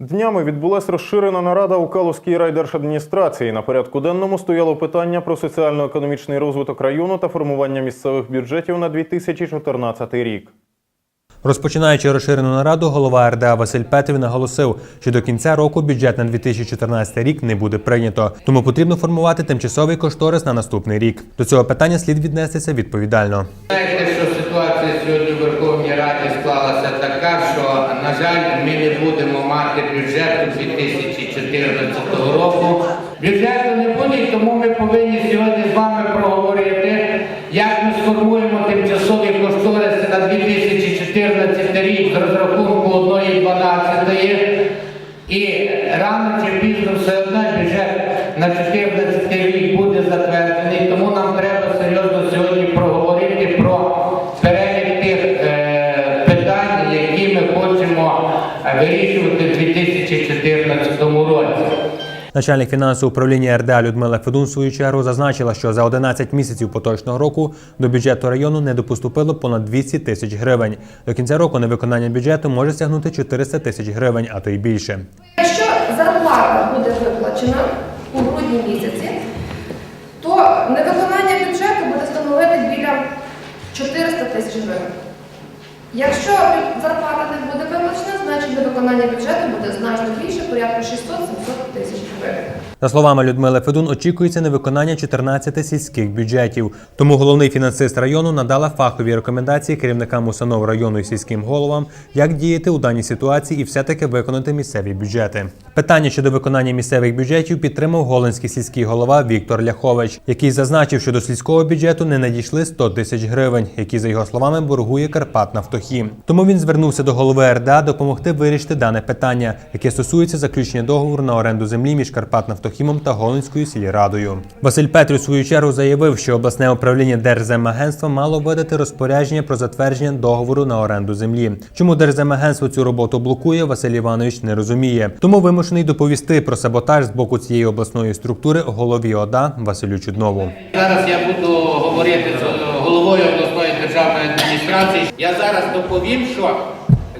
Днями відбулася розширена нарада у Калузькій райдержадміністрації. На порядку денному стояло питання про соціально-економічний розвиток району та формування місцевих бюджетів на 2014 рік. Розпочинаючи розширену нараду, голова РДА Василь Петрів наголосив, що до кінця року бюджет на 2014 рік не буде прийнято, тому потрібно формувати тимчасовий кошторис на наступний рік. До цього питання слід віднестися відповідально. Ситуація сьогодні в Верховній Раді склалася така, що, на жаль, ми не будемо мати бюджету 2014 року. Бюджету не буде, тому ми повинні сьогодні з вами проговорити, як ми сформуємо тимчасові кошториси на 2014 рік з розрахунку 1,12. І рано чи пізно все одно бюджет на 2014 рік буде затверджений, тому нам треба році. Начальник фінансового управління РДА Людмила Федун в свою чергу зазначила, що за 11 місяців поточного року до бюджету району не допоступило понад 200 тисяч гривень. До кінця року невиконання бюджету може сягнути 400 тисяч гривень, а то й більше. Якщо зарплата буде виплачена у грудні місяці, то невиконання бюджету буде становити біля 400 тисяч гривень. Якщо зарплата не буде виплачена, значить невиконання бюджету буде значно більше, порядку 600-700 тисяч гривень. За словами Людмили Федун, очікується невиконання 14 сільських бюджетів. Тому головний фінансист району надала фахові рекомендації керівникам установ району і сільським головам, як діяти у даній ситуації і все-таки виконати місцеві бюджети. Питання щодо виконання місцевих бюджетів підтримав голландський сільський голова Віктор Ляхович, який зазначив, що до сільського бюджету не надійшли 100 тисяч гривень, які за його словами боргує Карпатнафтохім. Тому він звернувся до голови РДА допомогти вирішити дане питання, яке стосується заключення договору на оренду землі між Карпатнафтохімом та Голландською сільрадою. Василь Петрів в свою чергу заявив, що обласне управління Держземагентства мало видати розпорядження про затвердження договору на оренду землі. Чому Держземагентство цю роботу блокує, Василь Іванович не розуміє. Тому вимушений доповісти про саботаж з боку цієї обласної структури голові ОДА Василю Чуднову. Зараз я буду говорити з головою обласної державної адміністрації. Я зараз доповім, що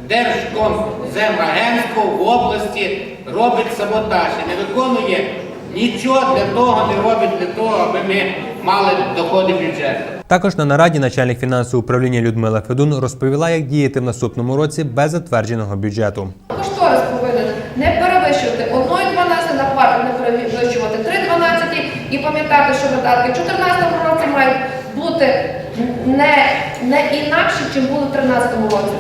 Держкомземагентство в області робить саботаж і не виконує нічого для того, не робить для того, аби ми мали доходи бюджету. Також на нараді начальник фінансового управління Людмила Федун розповіла, як діяти в наступному році без затвердженого бюджету. Кошторис повинен не перевищувати 1,12 на квартал, не перевищувати 3,12 і пам'ятати, що видатки в 2014 році мають бути не, не інакші, ніж були в 2013 році.